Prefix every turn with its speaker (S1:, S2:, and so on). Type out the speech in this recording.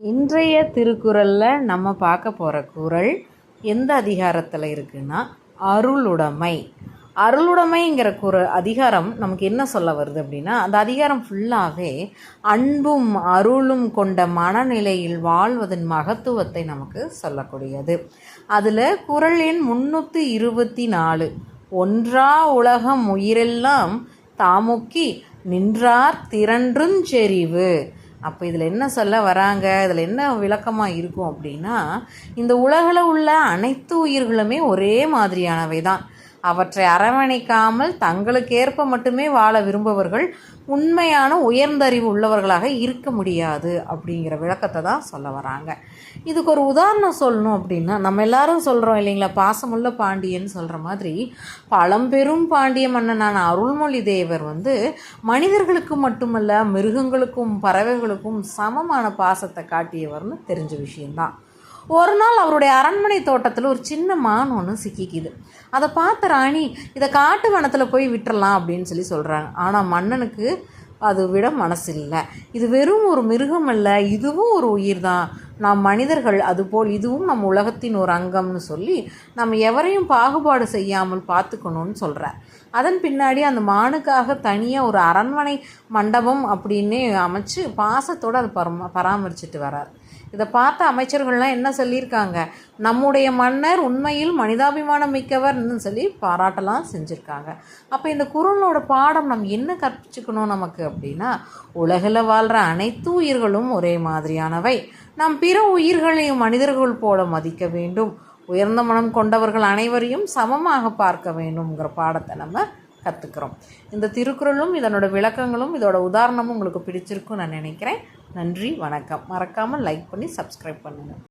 S1: இன்றைய திருக்குறளில் நம்ம பார்க்க போகிற குறள் எந்த அதிகாரத்தில் இருக்குன்னா அருளுடைமை. அருளுடைமைங்கிற குற அதிகாரம் நமக்கு என்ன சொல்ல வருது அப்படின்னா அந்த அதிகாரம் ஃபுல்லாகவே அன்பும் அருளும் கொண்ட மனநிலையில் வாழ்வதன் மகத்துவத்தை நமக்கு சொல்லக்கூடியது. அதில் குறள் எண் முந்நூற்றி இருபத்தி நாலு. ஒன்றா உலகம் உயிரெல்லாம் தாமுக்கி நின்றார் திரன்றும் செறிவு. அப்போ இதில் என்ன சொல்ல வராங்க? இதில் என்ன விளக்கமாக இருக்கும் அப்படின்னா இந்த உலகில் உள்ள அனைத்து உயிர்களுமே ஒரே மாதிரியானவை தான் அவற்றை அரவணைக்காமல் தங்களுக்கேற்ப மட்டுமே வாழ விரும்பவர்கள் உண்மையான உயர்ந்தறிவு உள்ளவர்களாக இருக்க முடியாது அப்படிங்கிற விளக்கத்தை தான் சொல்ல வராங்க. இதுக்கு ஒரு உதாரணம் சொல்லணும் அப்படின்னா நம்ம எல்லாரும் சொல்கிறோம் இல்லைங்களா பாசமுள்ள பாண்டியன் சொல்கிற மாதிரி பழம்பெரும் பாண்டிய மன்னனான அருள்மொழி தேவர் வந்து மனிதர்களுக்கு மட்டுமல்ல மிருகங்களுக்கும் பறவைகளுக்கும் சமமான பாசத்தை காட்டியவர்னு தெரிஞ்ச விஷயம்தான். ஒரு நாள் அவருடைய அரண்மனை தோட்டத்தில் ஒரு சின்ன மான் ஒன்று சிக்கிக்குது. அதை பார்த்த ராணி இதை காட்டு வனத்தில் போய் விட்டுறலாம் அப்படின்னு சொல்லி சொல்கிறாங்க ஆனால் மன்னனுக்கு அது விட மனசு இல்லை இது வெறும் ஒரு மிருகம் அல்ல இதுவும் ஒரு உயிர் தான் நாம் மனிதர்கள் அதுபோல் இதுவும் நம் உலகத்தின் ஒரு அங்கம்னு சொல்லி நம்ம எவரையும் பாகுபாடு செய்யாமல் பார்த்துக்கணும்னு சொல்கிறார் அதன் பின்னாடி அந்த மானுக்காக தனியாக ஒரு அரண்மனை மண்டபம் அப்படின்னே அமைச்சு பாசத்தோடு அதை பரம பராமரிச்சுட்டு வரார் இதை பார்த்த அமைச்சர்கள்லாம் என்ன சொல்லியிருக்காங்க? நம்முடைய மன்னர் உண்மையில் மனிதாபிமானம் மிக்கவர்னு சொல்லி பாராட்டலாம் செஞ்சுருக்காங்க. அப்போ இந்த குரலோட பாடம் நம்ம என்ன கற்பிச்சுக்கணும் நமக்கு அப்படின்னா உலகில் வாழ்கிற அனைத்து உயிர்களும் ஒரே மாதிரியானவை. நாம் பிற உயிர்களையும் மனிதர்கள் போல மதிக்க வேண்டும். உயர்ந்த மனம் கொண்டவர்கள் அனைவரையும் சமமாக பார்க்க வேண்டும்ங்கிற பாடத்தை நம்ம கற்றுக்குறோம் இந்த திருக்குறளும் இதனோட விளக்கங்களும் இதோட உதாரணமும் உங்களுக்கு பிடிச்சிருக்கும் நான் நினைக்கிறேன். நன்றி வணக்கம். மறக்காமல் லைக் பண்ணி சப்ஸ்கிரைப் பண்ணுங்கள்